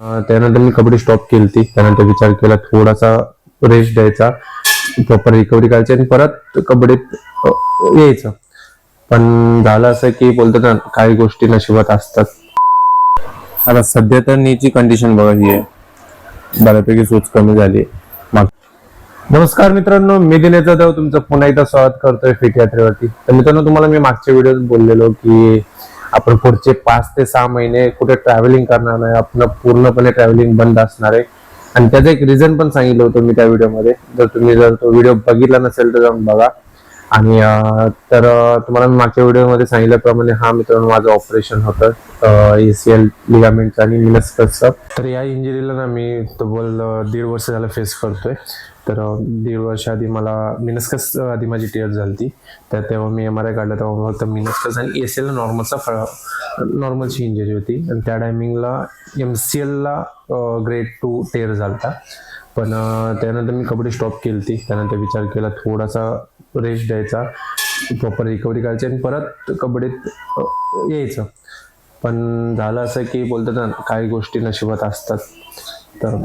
त्यानंतर मी कबड्डी स्टॉप केली ती त्यानंतर विचार केला थोडासा रेस्ट द्यायचा प्रॉपर रिकव्हरी करायची आणि परत कबड्डीत यायचं. पण झालं असं की बोलतात ना काही गोष्टी नशिबात असतात. आता सध्या तर नीची कंडिशन बघा ही आहे. बऱ्यापैकी सूच कमी झाली. मग नमस्कार मित्रांनो मी दिनेश जाधव तुमचं पुन्हा एकदा स्वागत करतोय फिट यात्रेवरती. तर मित्रांनो तुम्हाला मी मागच्या व्हिडिओत बोललेलो की आपण पुढचे पाच ते सहा महिने कुठे ट्रॅव्हलिंग करणार नाही आपण पूर्णपणे ट्रॅव्हलिंग बंद असणार आहे. आणि त्याचं एक रिझन पण सांगितलं होतं मी त्या व्हिडिओमध्ये जर तुम्ही जर तो व्हिडिओ बघितला नसेल तर जाऊन बघा. आणि तर तुम्हाला मी मागच्या व्हिडिओमध्ये सांगितल्याप्रमाणे हा मित्रांनो माझं ऑपरेशन होतं एसीएल लिगामेंटचं आणि मिनस्कसचं तर या इंजुरीला ना मी तब्बल दीड वर्ष झालं फेस करतोय. तर दीड वर्ष आधी मला मिनस्कस आधी माझी टीयर झाली तर तेव्हा मी एम आर आय काढला तेव्हा फक्त मिनस्कस आणि एस एल नॉर्मलचा नॉर्मलची इंजरी होती. आणि त्या टायमिंगला एम सी एलला ग्रेड टू टेअर झालता. पण त्यानंतर मी कबड्डी स्टॉप केली ती त्यानंतर विचार केला थोडासा रेस्ट द्यायचा. प्रॉपर रिकव्हरी करायची आणि परत कबड्डीत यायचं. पण झालं असं की बोलतात ना काही गोष्टी नशिबात असतात. तर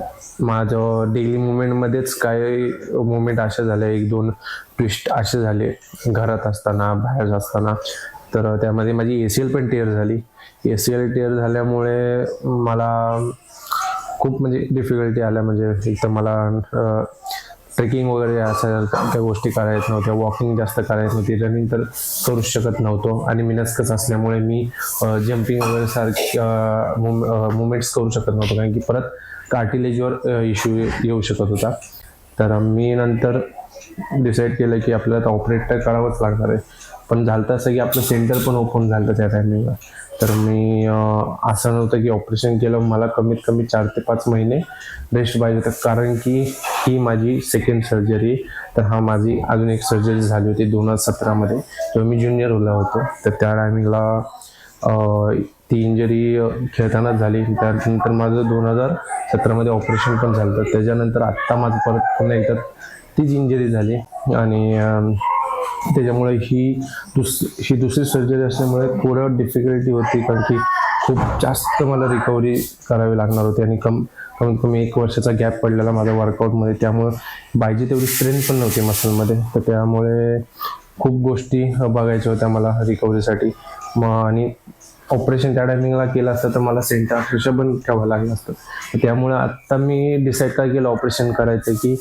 माझं डेली मुवमेंटमध्येच काही मुवमेंट असे झाले. एक दोन ट्विस्ट असे झाले. घरात असताना बाहेर असताना. तर त्यामध्ये माझी ए सी एल पण टेअर झाली. ए सी एल टेअर झाल्यामुळे मला खूप म्हणजे डिफिकल्टी आल्या. म्हणजे एक तर मला ट्रेकिंग वगैरे अशा त्या गोष्टी करायच नव्हत्या. वॉकिंग जास्त करायच नव्हती. रनिंग तर करूच शकत नव्हतो. आणि मिनस्कच असल्यामुळे मी जम्पिंग वगैरे सारखी मुवमेंट्स करू शकत नव्हतो. कारण की परत कार्टिलेजवर इश्यू येऊ शकत होता. तर मी नंतर डिसाईड केलं की आपल्याला ऑपरेट तर करावंच लागणार आहे. पण झालं तर असं की आपलं सेंटर पण ओपन झालं त्या टायमिंगला तर मी असं नव्हतं की ऑपरेशन केलं. मला कमीत कमी चार ते पाच महिने रेस्ट पाहिजे होतं. कारण की ही माझी सेकंड सर्जरी तर हा माझी अजून एक सर्जरी झाली होती दोन हजार सतरामध्ये तेव्हा मी ज्युनियर होला होतो. तर त्या टायमिंगला ती इंजरी खेळतानाच झाली. त्यानंतर माझं दोन हजार सतरामध्ये ऑपरेशन पण झालं तर त्याच्यानंतर आत्ता माझं परत पुन्हा एकदा तीच इंजरी झाली. आणि त्याच्यामुळे ही दुस ही दुसरी सर्जरी असल्यामुळे थोडं डिफिकल्टी होती कारण की खूप जास्त मला रिकव्हरी करावी लागणार होती आणि कम कमीत कमी एक वर्षाचा गॅप पडलेला माझ्या वर्कआउटमध्ये त्यामुळं पाहिजे तेवढी स्ट्रेंथ पण नव्हती मसलमध्ये तर त्यामुळे खूप गोष्टी बघायच्या होत्या मला रिकव्हरीसाठी मग आणि ऑपरेशन त्या टायमिंगला केलं असतं तर मला सेंटर ऑपरेशन पण ठेवावं लागलं असतं. त्यामुळे आत्ता मी डिसाईड काय केलं ऑपरेशन करायचं की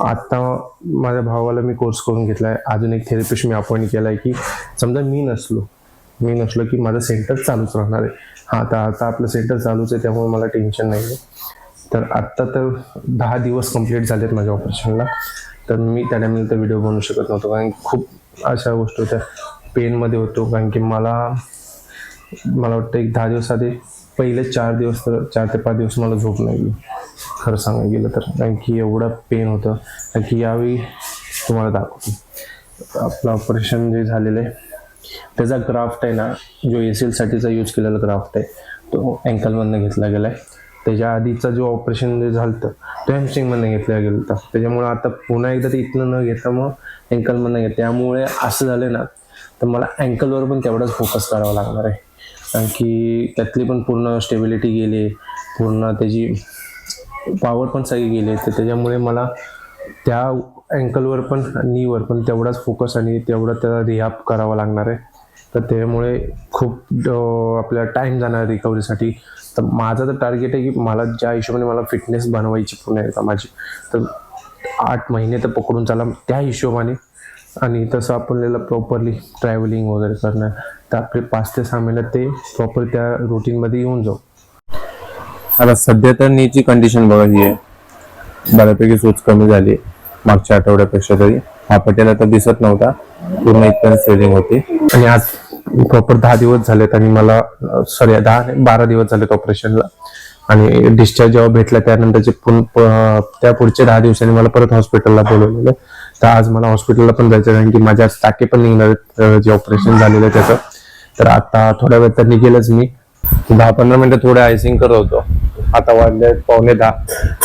आत्ता माझ्या भावाला मी कोर्स करून घेतला आहे अजून एक थेरपिस्ट मी अपॉइंट केला आहे की समजा मी नसलो मी नसलो की माझं सेंटर चालूच राहणार आहे. हां तर आता आपलं सेंटर चालूच आहे त्यामुळे मला टेन्शन नाही आहे तर आत्ता तर दहा दिवस कंप्लीट झालेत माझ्या ऑपरेशनला तर मी त्या टायमिंगला तर व्हिडिओ बनवू शकत नव्हतो कारण खूप अशा गोष्टी होत्या. पेनमध्ये होतो कारण की मला मला वाटतं एक दहा दिवस आधी पहिले चार दिवस तर चार ते पाच दिवस मला झोप नाही गेली. खरं सांगायला गेलं तर. कारण की एवढं पेन होतं. कारण की यावेळी तुम्हाला दाखवतो. आपलं ऑपरेशन जे झालेलं आहे त्याचा ग्राफ्ट आहे ना जो ए सी एलसाठीचा यूज केलेला ग्राफ्ट आहे तो अँकलमधनं घेतला गेला आहे त्याच्या आधीचा जो ऑपरेशन जे झालं तो हॅमस्ट्रिंगमधनं घेतला गेला होता. त्याच्यामुळे आता पुन्हा एकदा ते इथनं न घेता मग अँकलमधनं घेत त्यामुळे असं झालं ना तर मला अँकलवर पण तेवढाच फोकस करावा लागणार आहे. कारण की त्यातली पण पूर्ण स्टेबिलिटी गेली पूर्ण त्याची पॉवर पण सगळी गेली. तर त्याच्यामुळे मला त्या अँकलवर पण नीवर पण तेवढाच फोकस आणि तेवढा त्याला रिहाब करावा लागणार आहे. तर त्यामुळे खूप आपल्या आपल्याला टाईम जाणार रिकव्हरीसाठी तर माझं तर टार्गेट आहे की मला ज्या हिशोबाने मला फिटनेस बनवायची पुन्हा एकदा माझी तर आठ महिने तर पकडून चाला त्या हिशोबाने. आणि तसं आपल्याला प्रॉपरली ट्रॅव्हलिंग वगैरे करणं तर आपले पाच ते सहा महिन्यात ते प्रॉपर त्या रुटीनमध्ये येऊन जाऊ. आता सध्या तर नीची कंडिशन बघा ही आहे. बऱ्यापैकी सूज कमी झाली मागच्या आठवड्यापेक्षा तरी. हा पटेल आता दिसत नव्हता पूर्ण इथपर्यंत सेलिंग होती. आणि आज प्रॉपर दहा दिवस झालेत आणि मला सॉरी दहा बारा दिवस झालेत ऑपरेशनला आणि डिस्चार्ज जेव्हा भेटला त्यानंतरचे त्या पुढच्या दहा दिवसांनी मला परत हॉस्पिटलला बोलवलेलं. तर आज मला हॉस्पिटलला पण जायचं कारण की माझ्या आज टाके पण निघणार आहेत, जे ऑपरेशन झालेलं आहे त्याचं. तर आता थोड्या वेळ तर निघेलच मी. दहा पंधरा मिनिटं थोडे आयसिंग करत होतो. आता वाजले पावणे दहा.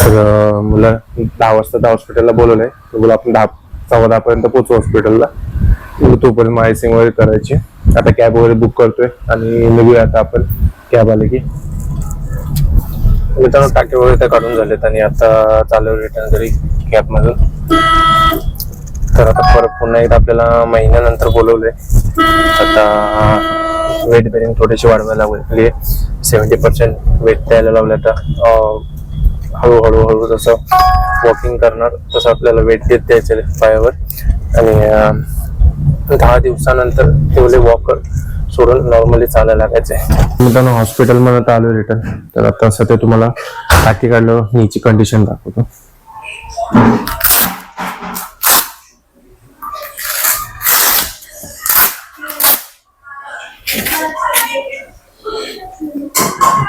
तर अं, मुलं दहा वाजता त्या हॉस्पिटलला बोलवलंय. तर बोला आपण दहा सव्वा दहा पर्यंत पोहोचू हॉस्पिटलला तोपर्यंत मग आयसिंग वगैरे करायची. आता कॅब वगैरे बुक करतोय आणि निघूया आता आपण. कॅब आले की. मित्रांनो टाके वगैरे त्या काढून झालेत आणि आता चालू रिटर्न घरी कॅब मधून. तर आता परत पुन्हा एकदा आपल्याला महिन्यानंतर बोलवलंय. आता वेट बेरिंग थोडीशी वाढवायला लागली सेवन्टी पर्सेंट वेट द्यायला लावलं आता हळूहळू हळू जसं वॉकिंग करणार तसं आपल्याला वेट देत द्यायचं पायावर. आणि दहा दिवसानंतर तेवढे वॉकर सोडून नॉर्मली चालायला लागायचे. मित्रांनो हॉस्पिटलमध्ये आता आलो रिटर्न तर आता सध्या तुम्हाला टाकी काढलं नीची कंडिशन दाखवतो.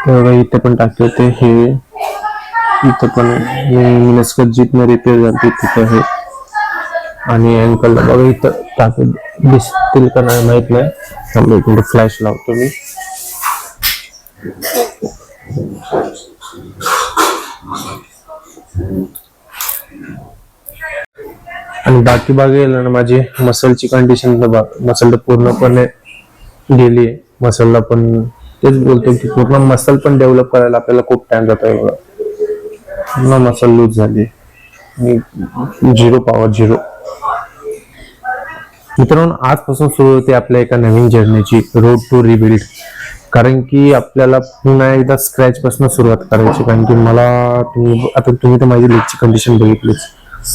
तेव्हा इथे पण टाकले होते हे. इथं पण मिनस्कत जीप रिपेअर झाली तिथं हे आणि अँकलला बघा इथं टाक दिसतील का नाही माहीत नाही. थांबा फ्लॅश लावतो मी. आणि बाकी बघायला ना माझी मसलची कंडिशन मसल तर पूर्णपणे गेली आहे. मसलला पण तेच बोलतो की पूर्ण मसल पण डेव्हलप करायला आपल्याला खूप टाइम जातो एवढा. पूर्ण मसल लूज झाली. झिरो पॉवर झिरो मित्रांनो आजपासून सुरू होते आपल्या एका नवीन जर्नीची रोड टू रिबिल्ड कारण की आपल्याला पुन्हा एकदा स्क्रॅच पासून सुरुवात करायची. कारण की मला तुम्ही आता तुम्ही तर माझी लेगची कंडिशन बघितलीच.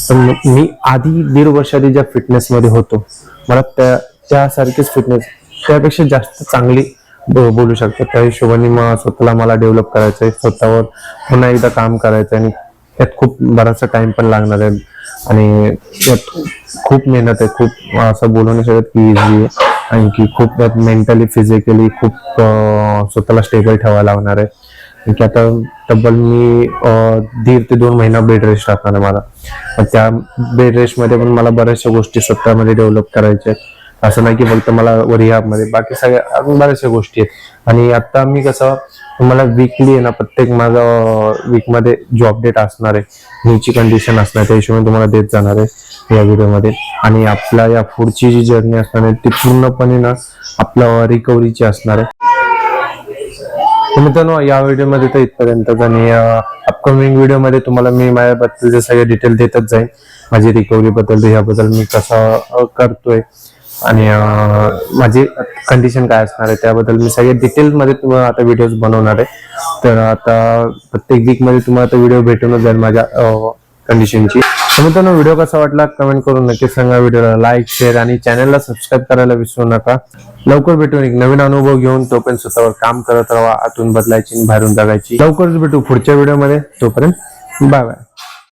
तर मी आधी दीड वर्ष आधी ज्या फिटनेसमध्ये होतो मला त्या त्यासारखीच फिटनेस त्यापेक्षा जास्त चांगली बोलू शकतो त्या हिशोबाने मग स्वतःला मला डेव्हलप करायचंय स्वतःवर पुन्हा एकदा काम करायचं आणि त्यात खूप बराचसा टाइम पण लागणार आहे आणि त्यात खूप मेहनत आहे खूप असं बोलू नाही शकत की इझी आहे. आणखी खूप त्यात मेंटली फिजिकली खूप स्वतःला स्टेबल ठेवायला लागणार आहे. की आता तब्बल मी दीड ते दोन महिना बेड रेस्ट राहणार आहे मला. मग त्या बेड रेस्टमध्ये पण मला बऱ्याचशा गोष्टी स्वतःमध्ये डेव्हलप करायच्या आहेत. असं नाही की फक्त मला रिहाबमध्ये. बाकी सगळ्या अजून बऱ्याचशा गोष्टी आहेत. आणि आता मी कसं तुम्हाला वीकली आहे ना प्रत्येक माझा वीकमध्ये जॉब डेट असणार आहे नीची कंडिशन असणार त्या हिशोबाने तुम्हाला देत जाणार आहे या व्हिडिओमध्ये आणि आपल्या या पुढची जी जर्नी असणार आहे ती पूर्णपणे ना आपल्या रिकव्हरीची असणार आहे. तर मित्रांनो या व्हिडिओमध्ये तर इथपर्यंतच आणि अपकमिंग व्हिडिओमध्ये तुम्हाला मी माझ्याबद्दलचे सगळे डिटेल देतच जाईन. माझी रिकव्हरीबद्दल ह्याबद्दल मी कसं करतोय आणि माझी कंडिशन काय असणार आहे त्याबद्दल मी सगळे डिटेलमध्ये तुम्हाला आता व्हिडिओज बनवणार आहे. तर आता प्रत्येक वीकमध्ये तुम्हाला आता व्हिडिओ भेटूनच जाईल माझ्या कंडिशनची तर मित्रांनो व्हिडिओ कसा वाटला कमेंट करून नक्की सांगा. व्हिडिओला लाईक शेअर आणि चॅनलला सबस्क्राईब करायला विसरू नका. लवकर भेटून एक नवीन अनुभव घेऊन तोपर्यंत स्वतःवर काम करत राहा आतून बदलायची आणि बाहेरून जगायची. लवकरच भेटू पुढच्या व्हिडिओमध्ये तोपर्यंत बाय बाय